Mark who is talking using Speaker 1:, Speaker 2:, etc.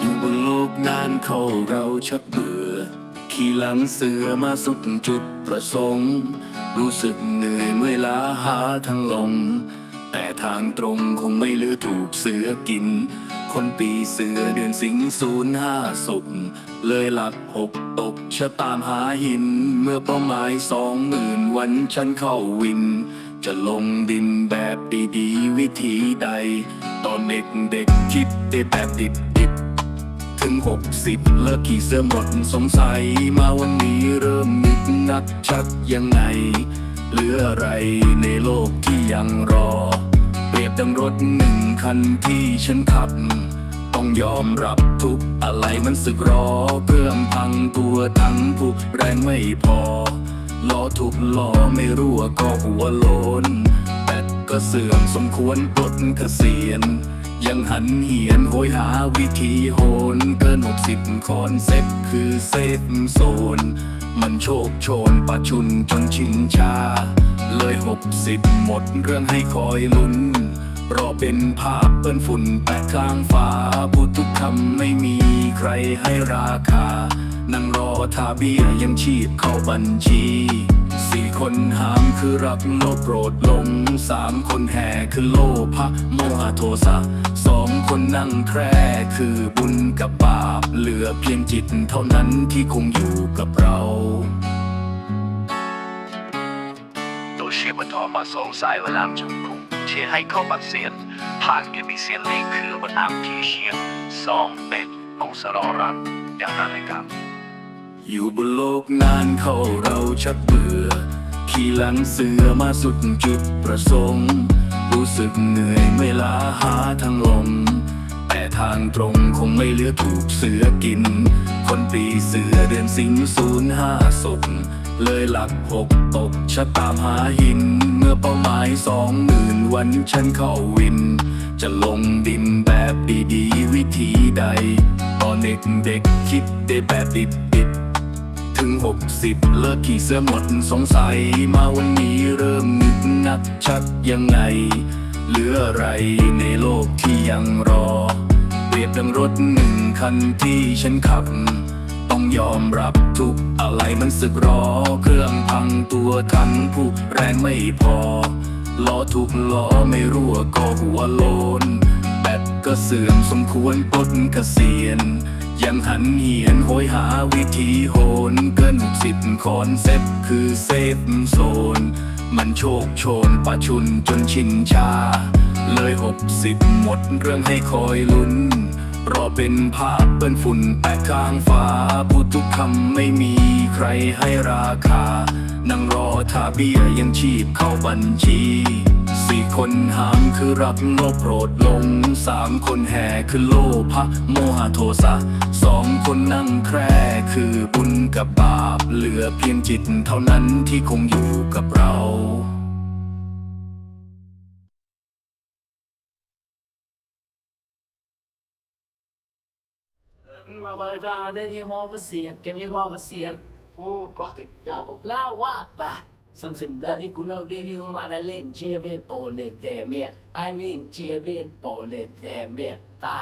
Speaker 1: อยู่บนโลกนานเขาเราชักเบื่อ ขี่หลังเสือมาสุดจุดประสงค์ รู้สึกเหนื่อยเมื่อยล้าหาทางลง แต่ทางตรงคงไม่เหลือถูกเสือกิน คนปีเสือเดือนสิงศูนย์ห้าสุกเลยหลักหกตกชะตามหาหิน เมื่อเป้าหมายสองหมื่นวันฉันเข้าวิน จะลงดินแบบดีๆ วิธีใด ตอนเด็กเด็กๆคิดได้แบบดิบดิบๆถึงหกสิบเลิกขี่เสื้อหมดสงสัยมาวันนี้เริ่มนึกนักชักยังไง เหลืออะไรในโลกที่ยังรอ เปรียบดังรถหนึ่งคันที่ฉันขับ ต้องยอมรับทุกอะไรมันสึกรอ เพื่อมพังตัวทั้งผู้แรงไม่พอ ล้อทุกล้อไม่รั่วก็หัวโลนแบตก็เสื่อมสมควรปลดเกษียณยังหันเหียนโหยหาวิธีโหนเกินหกสิบคอนเซ็ปคือเซฟโซน มันโชคโชนปะชุนจนชินชา เลยหกสิบหมดเรื่องให้คอยลุ้น รอเป็นภาพเปิ้นฝุ่นแปะข้างฟ้าพูดทุกคำไม่มีใครให้ราคา นั่งรอทาเบียยังชีพเข้าบัญชี สี่คนหามคือรักโลภโกรธลง สามคนแห่คือโลภะโมหะโทสะสองคนนั่งแคร่คือบุญกับบาป เหลือเพียงจิตเท่านั้นที่คงอยู่กับเรา
Speaker 2: ตัวเชื่อมันออมาสงสัยเวลาจังคุ ชื่อให้เข้าบักเสียนผ่านจะมีเสียนเล็กคือวันน้ำที่เชียงสองเป็ดองสรอรักอย่างนั้นเลยครับ
Speaker 1: อยู่บนโลกนานเข้าเราชักเบื่อ ขี่หลังเสือมาสุดจุดประสงค์ รู้สึกเหนื่อยไม่ลาหาทางลงแต่ทางตรงคงไม่เหลือถูกเสือกิน คนปีเสือเดือนสิงศูนย์ห้าศพ เลยหลักหกตกชะตามหาหิน เมื่อเป้าหมายสองหมื่นวันฉันเข้าวิน จะลงดินแบบดีๆ วิธีใด ตอนเด็กเด็กคิดได้แบบดิบดิบๆถึงหกสิบเลิกขี่เสื้อหมดสงสัยมาวันนี้เริ่มนึกนักชักยังไง เหลืออะไรในโลกที่ยังรอ เปรียบดังรถหนึ่งคันที่ฉันขับ ยอมรับทุกอะไรมันสึกรอ เครื่องพังตัวทันผู้แรงไม่พอ ล้อทุกล้อไม่รั่วก็หัวโลน แบตก็เสื่อมสมควรปลดเกษียณยังหันเหียนโหยหาวิธีโหนเกินสิบคอนเซ็ปคือเซฟโซน มันโชคโชนปะชุนจนชินชา เลยหกสิบหมดเรื่องให้คอยลุ้น รอเป็นภาพเปิ้นฝุ่นแปะข้างฟ้าพูดทุกคำไม่มีใครให้ราคา นั่งรอทาเบี้ยยังชีพเข้าบัญชีสี่คนหามคือรักโลภโกรธลงสามคนแห่คือโลภะโมหะโทสะสองคนนั่งแคร่คือบุญกับบาป เหลือเพียงจิตเท่านั้นที่คงอยู่กับเรา
Speaker 3: มาเบอร์ดาได้ที่มอเสียงเกมยี่ห้อเสียงโอ้ก็ติดยาวลาว่าปะสังสินดาที่กูเราดีที่มาได้เล่นเชียร์เป็นโปเลตเดเมีย I mean เชียร์เป็นโปเลตเดเมียตา